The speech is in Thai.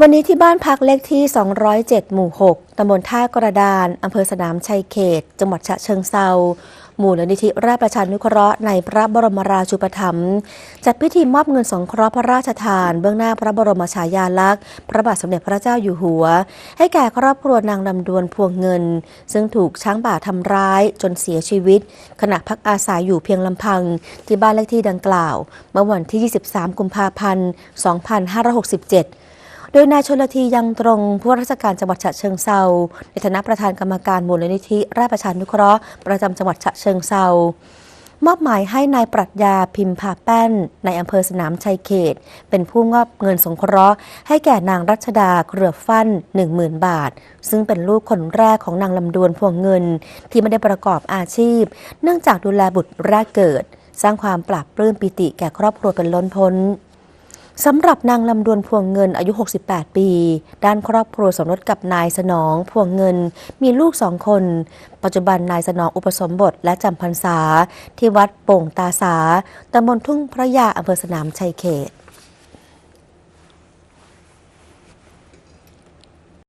วันนี้ที่บ้านพักเลขที่ 207 หมู่ 6 ตำบลท่ากระดาน อำเภอสนามชัยเขต จังหวัดฉะเชิงเซาหมู่ลนิธิราชประชานุเคราะห์ในพระบรมราชูปถัมภ์จัดพิธีมอบเงินสงเคราะห์พระราชทาน เบื้องหน้าพระบรมฉายาลักษณ์ พระบาทสมเด็จพระเจ้าอยู่หัว ให้แก่ครอบครัวนางลำดวนพวงเงิน ซึ่งถูกช้างป่าทำร้ายจนเสียชีวิต ขณะพักอาศัยอยู่เพียงลำพัง ที่บ้านเลขที่ดังกล่าว เมื่อวันที่ 23 กุมภาพันธ์ 2567 โดยนายชนลทียังตรงผู้ว่าราชการจังหวัดฉะเชิงเซาในฐานะประธานกรรมการมูลนิธิราชประชานุเคราะห์ประจำจังหวัดฉะเชิงเซามอบหมายให้นายปรัชญาพิมพาแป้น ในอำเภอสนามชัยเขต เป็นผู้มอบเงินสงเคราะห์ ให้แก่นางรัชดาเครือฟั่น10,000 บาท ซึ่งเป็นลูกคนแรกของนางลำดวนพวงเงิน ที่ไม่ได้ประกอบอาชีพ เนื่องจากดูแลบุตรแรกเกิด สร้างความปราบปลื้มปิติแก่ครอบครัวเป็นล้นพ้น สำหรับนางลำดวนพวงเงินอายุ 68 ปี ด้านครอบครัวสมรสกับนายสนองพวงเงินมีลูกสองคน ปัจจุบันนายสนองอุปสมบทและจำพรรษา ที่วัดโป่งตาสาตำบลทุ่งพระยาอำเภอสนามชัยเขต